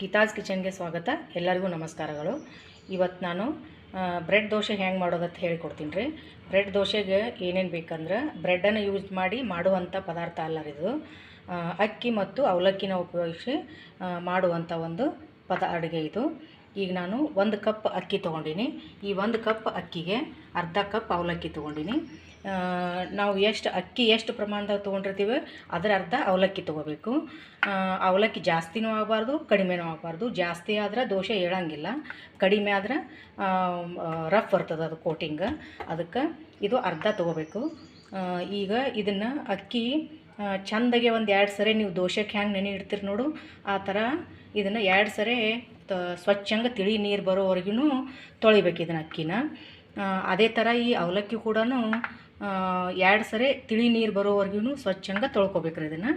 ಗೀತಾಸ್ ಕಿಚನ್ಗೆ ಸ್ವಾಗತ. ಎಲ್ಲರಿಗೂ ನಮಸ್ಕಾರಗಳು. ಇವತ್ತು ನಾನು ಬ್ರೆಡ್ ದೋಸೆ ಹೆಂಗೆ ಮಾಡೋದಂತ ಹೇಳಿಕೊಡ್ತೀನಿ ರೀ. ಬ್ರೆಡ್ ದೋಸೆಗೆ ಏನೇನು ಬೇಕಂದ್ರೆ ಬ್ರೆಡ್ಡನ್ನು ಯೂಸ್ ಮಾಡಿ ಮಾಡುವಂಥ ಪದಾರ್ಥ ಅಲ್ಲ ಇದು. ಅಕ್ಕಿ ಮತ್ತು ಅವಲಕ್ಕಿನ ಉಪಯೋಗಿಸಿ ಮಾಡುವಂಥ ಒಂದು ಪದ ಅಡುಗೆ ಇದು. ಈಗ ನಾನು ಒಂದು ಕಪ್ ಅಕ್ಕಿ ತೊಗೊಂಡೀನಿ. ಈ ಒಂದು ಕಪ್ ಅಕ್ಕಿಗೆ ಅರ್ಧ ಕಪ್ ಅವಲಕ್ಕಿ ತೊಗೊಂಡಿನಿ. ನಾವು ಎಷ್ಟು ಅಕ್ಕಿ ಎಷ್ಟು ಪ್ರಮಾಣದಾಗ ತೊಗೊಂಡಿರ್ತೀವಿ, ಅದರ ಅರ್ಧ ಅವಲಕ್ಕಿ ತೊಗೋಬೇಕು. ಅವಲಕ್ಕಿ ಜಾಸ್ತಿನೂ ಆಗಬಾರ್ದು, ಕಡಿಮೆನೂ ಆಗಬಾರ್ದು. ಜಾಸ್ತಿ ಆದ್ರೆ ದೋಸೆ ಹೇಳಂಗಿಲ್ಲ. ಕಡಿಮೆ ಆದ್ರೆ ರಫ್ ಬರ್ತದೆ ಅದು ಕೋಟಿಂಗ್. ಅದಕ್ಕೆ ಇದು ಅರ್ಧ ತೊಗೋಬೇಕು. ಈಗ ಇದನ್ನು ಅಕ್ಕಿ ಚಂದಗೆ ಒಂದು ಎರಡು ಸರಿ ನೀವು ದೋಷಕ್ಕೆ ಹ್ಯಾಂಗೆ ನೆನೆ ಇಡ್ತೀರಿ ನೋಡು, ಆ ಥರ ಇದನ್ನು ಎರಡು ಸರಿ ತ, ಸ್ವಚ್ಛಂಗೆ ತಿಳಿ ನೀರು ಬರೋವರೆಗೂ ತೊಳಿಬೇಕು ಇದನ್ನು ಅಕ್ಕಿನ. ಅದೇ ಥರ ಈ ಅವಲಕ್ಕಿ ಕೂಡ ಎರಡು ಸರಿ ತಿಳಿ ನೀರು ಬರೋವರೆಗೂ ಸ್ವಚ್ಛಂಗೆ ತೊಳ್ಕೊಬೇಕ್ರಿ ಇದನ್ನು.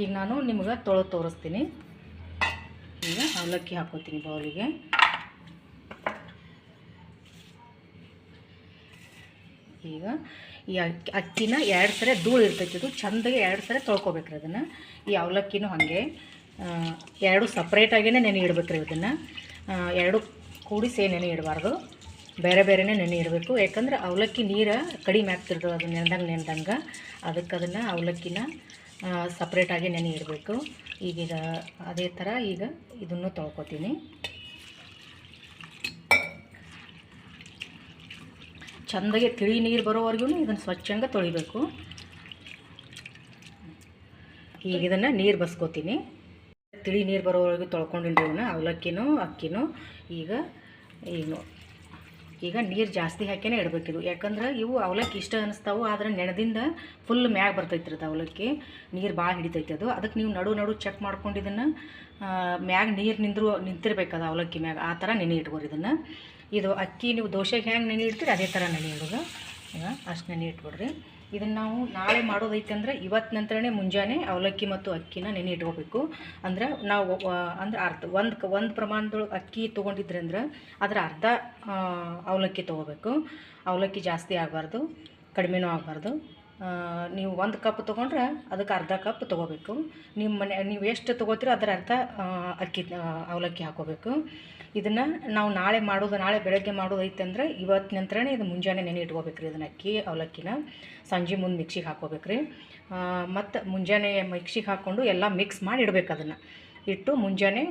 ಈಗ ನಾನು ನಿಮ್ಗೆ ತೊಳೆದು ತೋರಿಸ್ತೀನಿ. ಈಗ ಅವಲಕ್ಕಿ ಹಾಕೋತೀನಿ ಬೌಲಿಗೆ. ಈಗ ಈ ಅಕ್ಕಿ, ಅಕ್ಕಿನ ಎರಡು ಸರಿ ಧೂಳು ಇರ್ತೈತಿ ಅದು ಚಂದಗೆ ಎರಡು ಸರಿ ತೊಳ್ಕೊಬೇಕ್ರಿ ಅದನ್ನು ಈ ಅವಲಕ್ಕಿನೂ ಹಾಗೆ. ಎರಡು ಸಪ್ರೇಟಾಗೇ ನೆನೆ ಇಡ್ಬೇಕ್ರಿ ಇದನ್ನು. ಎರಡು ಕೂಡಿಸಿ ನೆನೆ ಇಡಬಾರ್ದು. ಬೇರೆ ಬೇರೆನೇ ನೆನೆ ಇಡಬೇಕು. ಯಾಕಂದ್ರೆ ಅವಲಕ್ಕಿ ನೀರು ಕಡಿಮೆ ಆಗ್ತಿರ್ತದೆ ಅದು ನೆನೆದಂಗೆ ನೆನೆದಂಗೆ. ಅದಕ್ಕೆ ಅದನ್ನು ಅವಲಕ್ಕಿನ ಸಪ್ರೇಟಾಗಿ ನೆನೆ ಇಡಬೇಕು. ಈಗೀಗ ಅದೇ ಥರ ಈಗ ಇದನ್ನು ತೊಳ್ಕೊತೀನಿ. ಚಂದಾಗಿ ತಿಳಿ ನೀರು ಬರೋವರೆಗೂ ಇದನ್ನು ಸ್ವಚ್ಛಂಗೆ ತೊಳಿಬೇಕು. ಈಗ ಇದನ್ನು ನೀರು ಬಸ್ಕೋತೀನಿ. ತಿಳಿ ನೀರು ಬರೋವರೆಗೂ ತೊಳ್ಕೊಂಡಿನಿ ಇವನ್ನ ಅವಲಕ್ಕಿನೂ, ಅಕ್ಕಿನೂ. ಈಗ ಈಗ ಈಗ ನೀರು ಜಾಸ್ತಿ ಹಾಕಿನೇ ಇಡಬೇಕಿದು. ಯಾಕಂದ್ರೆ ಇವು ಅವಲಕ್ಕಿ ಇಷ್ಟ ಅನಿಸ್ತಾವೆ, ಆದ್ರೆ ನೆನೆದಿಂದ ಫುಲ್ ಮ್ಯಾಗ ಬರ್ತೈತಿ ಅದು ಅವಲಕ್ಕಿ. ನೀರು ಭಾಳ ಹಿಡಿತೈತಿ ಅದು. ಅದಕ್ಕೆ ನೀವು ನಡು ನಡು ಚೆಕ್ ಮಾಡ್ಕೊಂಡು ಇದನ್ನು ಮ್ಯಾಗ ನೀರು ನಿಂದ್ರು, ನಿಂತಿರ್ಬೇಕು ಅದು ಅವಲಕ್ಕಿ ಮ್ಯಾಗ. ಆ ಥರ ನೆನೆ ಇಟ್ಕೋರಿ ಇದನ್ನು. ಇದು ಅಕ್ಕಿ ನೀವು ದೋಸೆಗೆ ಹೆಂಗೆ ನೆನೆ ಇಡ್ತೀರಿ, ಅದೇ ಥರ ನೆನೆ ಇಡೋದು. ಅಷ್ಟು ನೆನೆ ಇಟ್ಬಿಡ್ರಿ. ಇದನ್ನು ನಾವು ನಾಳೆ ಮಾಡೋದೈತೆ ಅಂದರೆ ಇವತ್ತು ನಂತರನೇ ಮುಂಜಾನೆ ಅವಲಕ್ಕಿ ಮತ್ತು ಅಕ್ಕಿನ ನೆನೆ ಇಟ್ಕೋಬೇಕು. ಅಂದ್ರೆ ನಾವು ಅಂದ್ರೆ ಅರ್ಧ, ಒಂದು ಒಂದು ಪ್ರಮಾಣದೊಳಗೆ ಅಕ್ಕಿ ತೊಗೊಂಡಿದ್ರೆ ಅಂದ್ರೆ ಅದರ ಅರ್ಧ ಅವಲಕ್ಕಿ ತೊಗೋಬೇಕು. ಅವಲಕ್ಕಿ ಜಾಸ್ತಿ ಆಗಬಾರ್ದು, ಕಡಿಮೆನೂ ಆಗಬಾರ್ದು. ನೀವು ಒಂದು ಕಪ್ ತೊಗೊಂಡ್ರೆ ಅದಕ್ಕೆ ಅರ್ಧ ಕಪ್ ತೊಗೋಬೇಕು. ನಿಮ್ಮ ಮನೆ, ನೀವು ಎಷ್ಟು ತೊಗೋತೀರೋ ಅದರ ಅರ್ಧ ಅಕ್ಕಿ ಅವಲಕ್ಕಿ ಹಾಕೋಬೇಕು. ಇದನ್ನು ನಾವು ನಾಳೆ ಮಾಡೋದು, ನಾಳೆ ಬೆಳಗ್ಗೆ ಮಾಡೋದೈತೆ ಅಂದ್ರೆ ಇವತ್ತು ನಂತರನೇ ಇದು ಮುಂಜಾನೆ ನೆನೆ ಇಟ್ಕೋಬೇಕ್ರಿ. ಇದನ್ನ ಅಕ್ಕಿ, ಅವಲಕ್ಕಿನ ಸಂಜೆ ಮುಂದೆ ಮಿಕ್ಸಿಗೆ ಹಾಕೋಬೇಕ್ರಿ ಮತ್ತು ಮುಂಜಾನೆ ಮಿಕ್ಸಿಗೆ ಹಾಕ್ಕೊಂಡು ಎಲ್ಲ ಮಿಕ್ಸ್ ಮಾಡಿ ಇಡಬೇಕು ಅದನ್ನು. ಇಟ್ಟು ಮುಂಜಾನೆ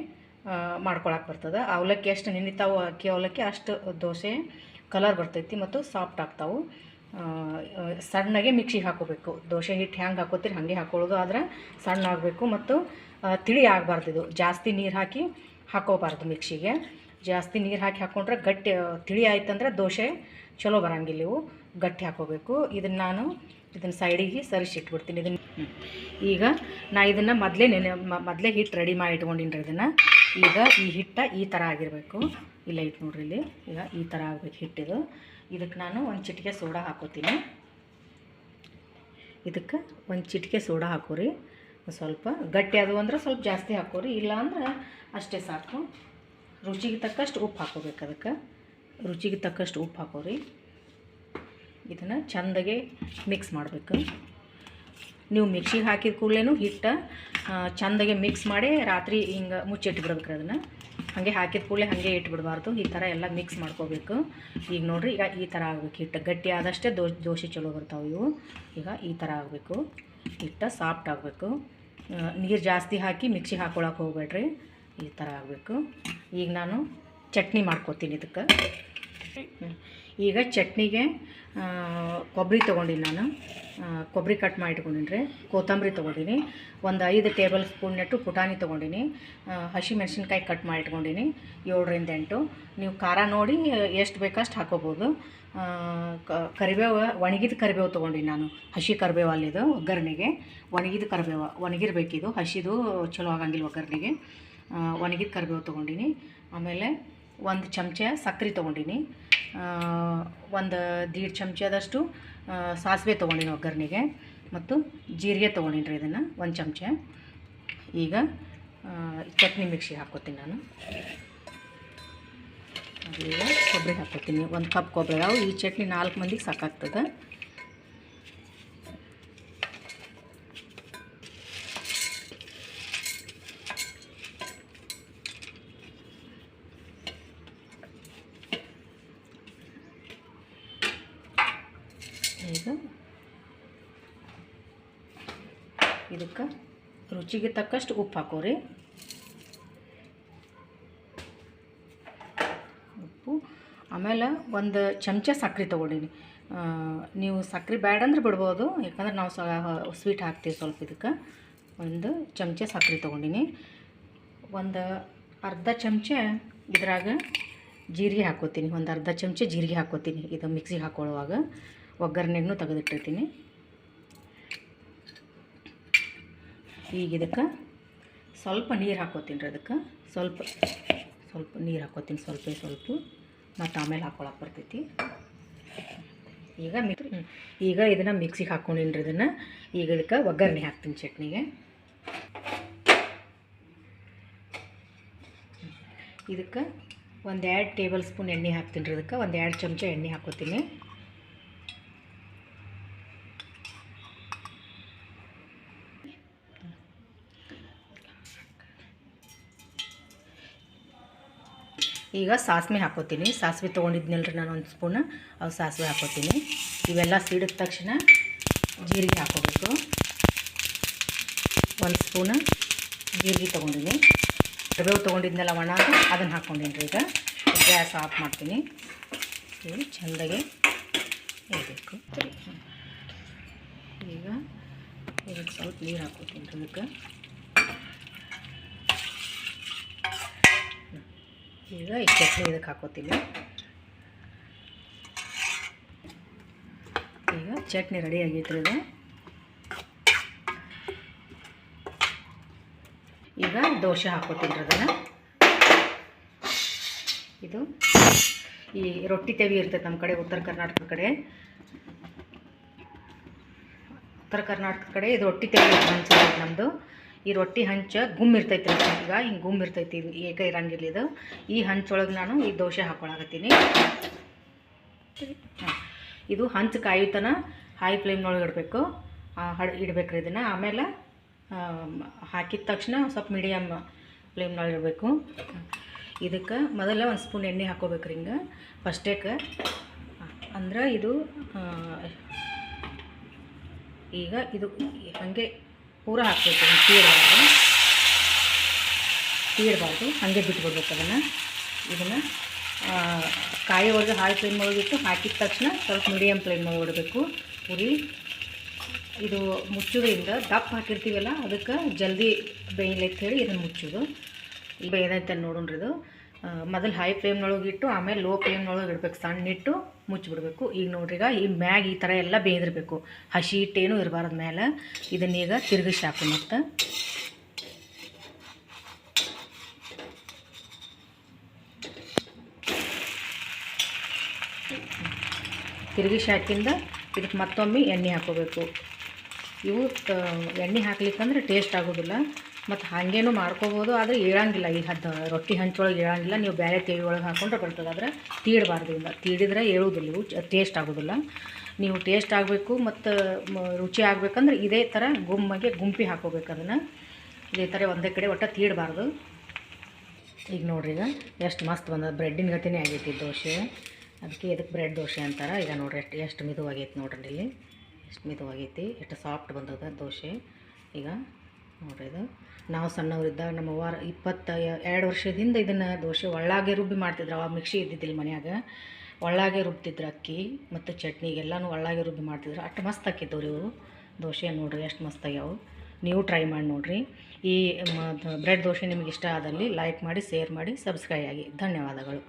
ಮಾಡ್ಕೊಳಕ್ಕೆ ಬರ್ತದೆ. ಅವಲಕ್ಕಿ ಎಷ್ಟು ನೆನಿತಾವು, ಅಕ್ಕಿ, ಅವಲಕ್ಕಿ ಅಷ್ಟು ದೋಸೆ ಕಲರ್ ಬರ್ತೈತಿ ಮತ್ತು ಸಾಫ್ಟ್ ಆಗ್ತಾವು. ಸಣ್ಣಗೆ ಮಿಕ್ಸಿಗೆ ಹಾಕೋಬೇಕು ದೋಸೆ ಹಿಟ್ಟು ಹೆಂಗೆ ಹಾಕೋತೀರಿ ಹಾಗೆ ಹಾಕೊಳ್ಳೋದು ಆದ್ರೆ ಸಣ್ಣ ಆಗಬೇಕು ಮತ್ತು ತಿಳಿ ಆಗಬಾರ್ದು ಇದು ಜಾಸ್ತಿ ನೀರು ಹಾಕಿ ಹಾಕೋಬಾರ್ದು ಮಿಕ್ಸಿಗೆ. ಜಾಸ್ತಿ ನೀರು ಹಾಕಿ ಹಾಕ್ಕೊಂಡ್ರೆ ಗಟ್ಟಿ, ತಿಳಿ ಆಯ್ತಂದ್ರೆ ದೋಸೆ ಚಲೋ ಬರೋಂಗಿಲ್ಲ ಇವು. ಗಟ್ಟಿ ಹಾಕೋಬೇಕು. ಇದನ್ನು ನಾನು ಇದನ್ನು ಸೈಡಿಗೆ ಸರಿಸಿಟ್ಬಿಡ್ತೀನಿ ಇದನ್ನು ಈಗ ನಾ ಇದನ್ನು ಮೊದಲೇ ನೆನೆ ಮೊದಲೇ ಹಿಟ್ಟು ರೆಡಿ ಮಾಡಿ ಇಟ್ಕೊಂಡಿನಿ ರೀ ಇದನ್ನು. ಈಗ ಈ ಹಿಟ್ಟು ಈ ಥರ ಆಗಿರಬೇಕು. ಇಲ್ಲ ಇಟ್ಟು ನೋಡ್ರಿ ಇಲ್ಲಿ. ಈಗ ಈ ಥರ ಆಗಬೇಕು ಹಿಟ್ಟಿದು ಇದಕ್ಕೆ ನಾನು ಒಂದು ಚಿಟಿಕೆ ಸೋಡಾ ಹಾಕೋತೀನಿ. ಇದಕ್ಕೆ ಒಂದು ಚಿಟಿಕೆ ಸೋಡಾ ಹಾಕೋರಿ. ಸ್ವಲ್ಪ ಗಟ್ಟಿ ಅದು ಅಂದ್ರೆ ಸ್ವಲ್ಪ ಜಾಸ್ತಿ ಹಾಕೋರಿ. ಇಲ್ಲ ಅಂದ್ರೆ ಅಷ್ಟೇ ಸಾಕು. ರುಚಿಗೆ ತಕ್ಕಷ್ಟು ಉಪ್ಪು ಹಾಕೋಬೇಕು ಅದಕ್ಕೆ. ರುಚಿಗೆ ತಕ್ಕಷ್ಟು ಉಪ್ಪು ಹಾಕೋರಿ. ಇದನ್ನು ಚೆಂದಾಗೆ ಮಿಕ್ಸ್ ಮಾಡಬೇಕು. ನೀವು ಮಿಕ್ಸಿಗೆ ಹಾಕಿದ ಕೂಡಲೇ ಹಿಟ್ಟು ಚೆಂದಾಗೆ ಮಿಕ್ಸ್ ಮಾಡಿ ರಾತ್ರಿ ಹಿಂಗೆ ಮುಚ್ಚಿಟ್ಬಿಡ್ಬೇಕು ಅದನ್ನು. ಹಾಗೆ ಹಾಕಿದ ಕೂಡಲೇ ಹಾಗೆ ಇಟ್ಬಿಡಬಾರ್ದು. ಈ ಥರ ಎಲ್ಲ ಮಿಕ್ಸ್ ಮಾಡ್ಕೋಬೇಕು. ಈಗ ನೋಡಿರಿ, ಈಗ ಈ ಥರ ಆಗಬೇಕು. ಹಿಟ್ಟು ಗಟ್ಟಿ ಆದಷ್ಟೇ ದೋಸೆ ಚಲೋ ಬರ್ತಾವೆ ಇವು. ಈಗ ಈ ಥರ ಆಗಬೇಕು. ಹಿಟ್ಟು ಸಾಫ್ಟ್ ಆಗಬೇಕು. ನೀರು ಜಾಸ್ತಿ ಹಾಕಿ ಮಿಕ್ಸಿ ಹಾಕೊಳಕ್ಕೆ ಹೋಗ್ಬೇಡ್ರಿ. ಈ ಥರ ಆಗಬೇಕು. ಈಗ ನಾನು ಚಟ್ನಿ ಮಾಡ್ಕೊತೀನಿ ಇದಕ್ಕೆ. ಈಗ ಚಟ್ನಿಗೆ ಕೊಬ್ಬರಿ ತೊಗೊಂಡಿನಿ ನಾನು. ಕೊಬ್ಬರಿ ಕಟ್ ಮಾಡಿ ರೀ ಕೊತ್ತಂಬರಿ ತೊಗೊಂಡಿನಿ. ಒಂದು ಐದು ಟೇಬಲ್ ಸ್ಪೂನ್ನಟ್ಟು ಪುಟಾಣಿ ತೊಗೊಂಡಿನಿ. ಹಸಿಮೆಣ್ಸಿನ್ಕಾಯಿ ಹಸಿ ಮೆಣಸಿನ್ಕಾಯಿ ಕಟ್ ಮಾಡಿ ಇಟ್ಕೊಂಡಿನಿ ಏಳರಿಂದ ಎಂಟು. ನೀವು ಖಾರ ನೋಡಿ ಎಷ್ಟು ಬೇಕಷ್ಟು ಹಾಕೋಬೋದು. ಕರಿಬೇವು, ಒಣಗಿದ ಕರಿಬೇವು ತೊಗೊಂಡಿನಿ ನಾನು. ಹಸಿ ಕರಿಬೇವು ಅಲ್ಲಿದು, ಒಗ್ಗರಣೆಗೆ. ಒಣಗಿದ ಕರಿಬೇವು, ಒಣಗಿರ್ಬೇಕಿದು. ಹಸಿದು ಚಲೋ ಆಗಂಗಿಲ್ಲ ಒಗ್ಗರಣೆಗೆ. ಒಣಗಿದ ಕರಿಬೇವು ತೊಗೊಂಡಿನಿ. ಆಮೇಲೆ ಒಂದು ಚಮಚ ಸಕ್ಕರೆ ತೊಗೊಂಡಿನಿ. ಒಂದು ದೀಡ್ ಚಮಚದಷ್ಟು ಸಾಸಿವೆ ತೊಗೊಂಡಿನಿ ಒಗ್ಗರಣೆಗೆ. ಮತ್ತು ಜೀರಿಗೆ ತೊಗೊಂಡಿನಿ ರೀ ಇದನ್ನು, ಒಂದು ಚಮಚ. ಈಗ ಚಟ್ನಿ ಮಿಕ್ಸಿಗೆ ಹಾಕ್ಕೋತೀನಿ ನಾನು. ಈಗ ಕೊಬ್ಬರಿ ಹಾಕ್ಕೋತೀನಿ ಒಂದು ಕಪ್ ಕೊಬ್ಬರಿ. ಅವು ಈ ಚಟ್ನಿ ನಾಲ್ಕು ಮಂದಿಗೆ ಸಾಕಾಗ್ತದೆ ಈಗ ಇದಕ್ಕೆ ರುಚಿಗೆ ತಕ್ಕಷ್ಟು ಉಪ್ಪು ಹಾಕೋರಿ. ಉಪ್ಪು. ಆಮೇಲೆ ಒಂದು ಚಮಚ ಸಕ್ಕರೆ ತೊಗೊಂಡಿನಿ. ನೀವು ಸಕ್ಕರೆ ಬ್ಯಾಡ ಅಂದ್ರೆ ಬಿಡ್ಬೋದು, ಯಾಕಂದ್ರೆ ನಾವು ಸ್ವೀಟ್ ಹಾಕ್ತೀವಿ ಸ್ವಲ್ಪ ಇದಕ್ಕೆ. ಒಂದು ಚಮಚ ಸಕ್ಕರೆ ತೊಗೊಂಡಿನಿ. ಒಂದು ಅರ್ಧ ಚಮಚ ಇದ್ರಾಗ ಜೀರಿಗೆ ಹಾಕೋತೀನಿ. ಒಂದು ಅರ್ಧ ಚಮಚ ಜೀರಿಗೆ ಹಾಕೋತೀನಿ. ಇದು ಮಿಕ್ಸಿಗೆ ಹಾಕೊಳ್ಳುವಾಗ. ಒಗ್ಗರಣೆಗೂ ತೆಗೆದಿಟ್ಟಿರ್ತೀನಿ. ಈಗ ಇದಕ್ಕೆ ಸ್ವಲ್ಪ ನೀರು ಹಾಕೋತೀನಿ ರೀ ಅದಕ್ಕೆ. ಸ್ವಲ್ಪ ಸ್ವಲ್ಪ ನೀರು ಹಾಕೋತೀನಿ, ಸ್ವಲ್ಪ ಸ್ವಲ್ಪ. ಮತ್ತು ಆಮೇಲೆ ಹಾಕೊಳಕ್ಕೆ ಬರ್ತೈತಿ. ಈಗ ಮಿಕ್ ಈಗ ಇದನ್ನು ಮಿಕ್ಸಿಗೆ ಹಾಕ್ಕೊಂಡಿನಿ ರೀ ಇದನ್ನು. ಈಗ ಇದಕ್ಕೆ ಒಗ್ಗರಣೆ ಹಾಕ್ತೀನಿ ಚಟ್ನಿಗೆ. ಇದಕ್ಕೆ ಒಂದು ಎರಡು ಟೇಬಲ್ ಸ್ಪೂನ್ ಎಣ್ಣೆ ಹಾಕ್ತೀನಿ ರೀ ಇದಕ್ಕೆ. ಒಂದು ಎರಡು ಚಮಚ ಎಣ್ಣೆ ಹಾಕೋತೀನಿ. ಈಗ ಸಾಸಿವೆ ಹಾಕೋತೀನಿ. ಸಾಸಿವೆ ತೊಗೊಂಡಿದ್ನಲ್ರಿ ನಾನು ಒಂದು ಸ್ಪೂನ್. ಅವು ಸಾಸಿವೆ ಹಾಕೋತೀನಿ. ಇವೆಲ್ಲ ಸಿಡಿದ ತಕ್ಷಣ ಜೀರಿಗೆ ಹಾಕೋಬೇಕು. ಒಂದು ಸ್ಪೂನ್ ಜೀರಿಗೆ ತೊಗೊಂಡಿನಿ. ಕರಿಬೇವು ತೊಗೊಂಡಿದ್ನೆಲ್ಲ ಒಣ, ಅದನ್ನು ಹಾಕ್ಕೊಂಡಿನಿ ರೀ ಈಗ. ಗ್ಯಾಸ್ ಆಫ್ ಮಾಡ್ತೀನಿ. ಚೆಂದಾಗಿ ಇರಬೇಕು. ಈಗ ಎರಡು ಸ್ವಲ್ಪ ನೀರು ಹಾಕೋತೀನಿ ರೀ ಇದಕ್ಕೆ ಈಗ ಈ ಚಟ್ನಿ ಇದಕ್ಕೆ ಹಾಕೋತೀನಿ. ಈಗ ಚಟ್ನಿ ರೆಡಿ ಆಗೈತ್ರಿ ಇದು ಈಗ ದೋಸೆ ಹಾಕೋತೀನಿ ಅದನ್ನು ಇದು ಈ ರೊಟ್ಟಿ ತೆವಿ ಇರ್ತೈತೆ ನಮ್ಮ ಕಡೆ, ಉತ್ತರ ಕರ್ನಾಟಕದ ಕಡೆ. ಉತ್ತರ ಕರ್ನಾಟಕದ ಕಡೆ ಇದು ರೊಟ್ಟಿ ತೆವಿ ನಮ್ಮದು ಈ ರೊಟ್ಟಿ ಹಂಚ ಗುಮ್ ಇರ್ತೈತಿ ಈಗ ಹಿಂಗೆ ಗುಮ್ ಇರ್ತೈತಿ ಏಕ ಇರಂಗಿಲ್ಲ ಇದು. ಈ ಹಂಚೊಳಗೆ ನಾನು ಈ ದೋಸೆ ಹಾಕ್ಕೊಳಕತ್ತೀನಿ ಇದು ಹಂಚ ಕಾಯುತನ ಹೈ ಫ್ಲೇಮ್ನೊಳಗೆ ಇಡಬೇಕು. ಹಡ್ ಇಡಬೇಕು ಇದನ್ನು. ಆಮೇಲೆ ಆಮ್, ಹಾಕಿದ ತಕ್ಷಣ ಸ್ವಲ್ಪ ಮೀಡಿಯಮ್ ಫ್ಲೇಮ್ನೊಳಗೆ ಇಡಬೇಕು. ಇದಕ್ಕೆ ಮೊದಲ ಒಂದು ಸ್ಪೂನ್ ಎಣ್ಣೆ ಹಾಕೋಬೇಕ್ರಿ ಹಿಂಗೆ. ಫಸ್ಟೇಕ ಅಂದ್ರೆ ಇದು ಈಗ ಇದು ಹಾಗೆ ಪೂರ ಹಾಕ್ಬೇಕು ತೀರ್ಬಾರ್ದು ತೀರ್ಬಾರ್ದು ಹಾಗೆ ಬಿಟ್ಬಿಡ್ಬೇಕು ಅದನ್ನು. ಇದನ್ನು ಕಾಯಿ ಒಳಗೆ ಹಾಯಿ ಫ್ಲೇಮ್ ಒಳಗಿಟ್ಟು ಹಾಕಿದ ತಕ್ಷಣ ಸ್ವಲ್ಪ ಮೀಡಿಯಮ್ ಫ್ಲೇಮ್ ಇಡಬೇಕು ಪುರಿ. ಇದು ಮುಚ್ಚೋದ್ರಿಂದ ದಪ್ಪ ಹಾಕಿರ್ತೀವಲ್ಲ, ಅದಕ್ಕೆ ಜಲ್ದಿ ಬೇಯಲಿ ಅಂತ ಹೇಳಿ ಇದನ್ನು ಮುಚ್ಚೋದು. ಬೇಯದೈತೆ ನೋಡೋಣ್ರಿ ಇದು. ಮೊದಲು ಹೈ ಫ್ಲೇಮ್ನೊಳಗೆ ಇಟ್ಟು, ಆಮೇಲೆ ಲೋ ಫ್ಲೇಮ್ನೊಳಗೆ ಇಡಬೇಕು. ಸಣ್ಣ ಇಟ್ಟು ಮುಚ್ಚಿಬಿಡ್ಬೇಕು ಈಗ ನೋಡ್ರಿಗ ಈ ಮ್ಯಾಗ ಈ ಥರ ಎಲ್ಲ ಬೇಯ್ದಿರಬೇಕು. ಹಸಿ ಹಿಟ್ಟೇನು ಇರಬಾರ್ದು ಮೇಲೆ ಇದನ್ನೀಗ ತಿರುಗಿಸಿ ಹಾಕು ಮತ್ತು. ತಿರುಗಿಸಿ ಹಾಕಿಂದ ಇದಕ್ಕೆ ಮತ್ತೊಮ್ಮೆ ಎಣ್ಣೆ ಹಾಕೋಬೇಕು ಇವು ಎಣ್ಣೆ ಹಾಕ್ಲಿಕ್ಕಂದ್ರೆ ಟೇಸ್ಟ್ ಆಗೋದಿಲ್ಲ. ಮತ್ತು ಹಾಗೇನು ಮಾಡ್ಕೋಬೋದು, ಆದರೆ ಏಳಂಗಿಲ್ಲ ಈ ಹದ್ದು ರೊಟ್ಟಿ ಹಂಚೊಳಗೆ ಏಳಂಗಿಲ್ಲ ನೀವು ಬೇರೆ ತೇವಿ ಒಳಗೆ ಹಾಕೊಂಡ್ರೆ ಬರ್ತದೆ. ಆದರೆ ತೀಡಬಾರ್ದು ಇಲ್ಲ ತೀಡಿದ್ರೆ ಏಳುವುದಿಲ್ಲ. ಇವು ಟೇಸ್ಟ್ ಆಗೋದಿಲ್ಲ. ನೀವು ಟೇಸ್ಟ್ ಆಗಬೇಕು, ಮತ್ತು ರುಚಿ ಆಗಬೇಕಂದ್ರೆ ಇದೇ ಥರ ಗುಮ್ಮಗೆ ಗುಂಪಿ ಹಾಕೋಬೇಕು ಅದನ್ನು. ಇದೇ ಥರ ಒಂದೇ ಕಡೆ ಒಟ್ಟು ತೀಡಬಾರ್ದು. ಈಗ ನೋಡ್ರಿ ಈಗ ಎಷ್ಟು ಮಸ್ತ್ ಬಂದದ. ಬ್ರೆಡ್ಡಿನ ಗತಿನೇ ಆಗೈತಿ ದೋಸೆ. ಅದಕ್ಕೆ ಇದಕ್ಕೆ ಬ್ರೆಡ್ ದೋಸೆ ಅಂತಾರೆ? ಈಗ ನೋಡ್ರಿ ಎಷ್ಟು ಎಷ್ಟು ಮಿದುವಾಗೈತಿ ನೋಡ್ರಿ ಇಲ್ಲಿ. ಎಷ್ಟು ಮಿತವಾಗೈತಿ, ಎಷ್ಟು ಸಾಫ್ಟ್ ಬಂದದ ದೋಸೆ. ಈಗ ನೋಡ್ರಿ ಇದು. ನಾವು ಸಣ್ಣವರಿದ್ದಾಗ ನಮ್ಮ ವಾರ ಇಪ್ಪತ್ತ ಎರಡು ವರ್ಷದಿಂದ ಇದನ್ನು ದೋಸೆ ಒಳ್ಳಾಗೆ ರುಬ್ಬಿ ಮಾಡ್ತಿದ್ರು. ಅವಾಗ ಮಿಕ್ಸಿ ಇದ್ದಿದ್ದಿಲ್ಲ ಮನ್ಯಾಗ. ಒಳ್ಳಾಗೆ ರುಬ್ತಿದ್ರು ಅಕ್ಕಿ ಮತ್ತು ಚಟ್ನಿಗೆಲ್ಲನೂ ಒಳ್ಳಾಗೆ ರುಬ್ಬಿ ಮಾಡ್ತಿದ್ರು. ಅಷ್ಟು ಮಸ್ತ್ ಹಾಕಿದ್ದವು ರೀ ಇವು ದೋಸೆ ನೋಡ್ರಿ ಎಷ್ಟು ಮಸ್ತ್ ಆಗ್ಯಾವು. ನೀವು ಟ್ರೈ ಮಾಡಿ ನೋಡಿರಿ. ಈ ಬ್ರೆಡ್ ದೋಸೆ ನಿಮಗೆ ಇಷ್ಟ ಆದಲ್ಲಿ ಲೈಕ್ ಮಾಡಿ ಶೇರ್ ಮಾಡಿ ಸಬ್ಸ್ಕ್ರೈಬ್ ಆಗಿ. ಧನ್ಯವಾದಗಳು.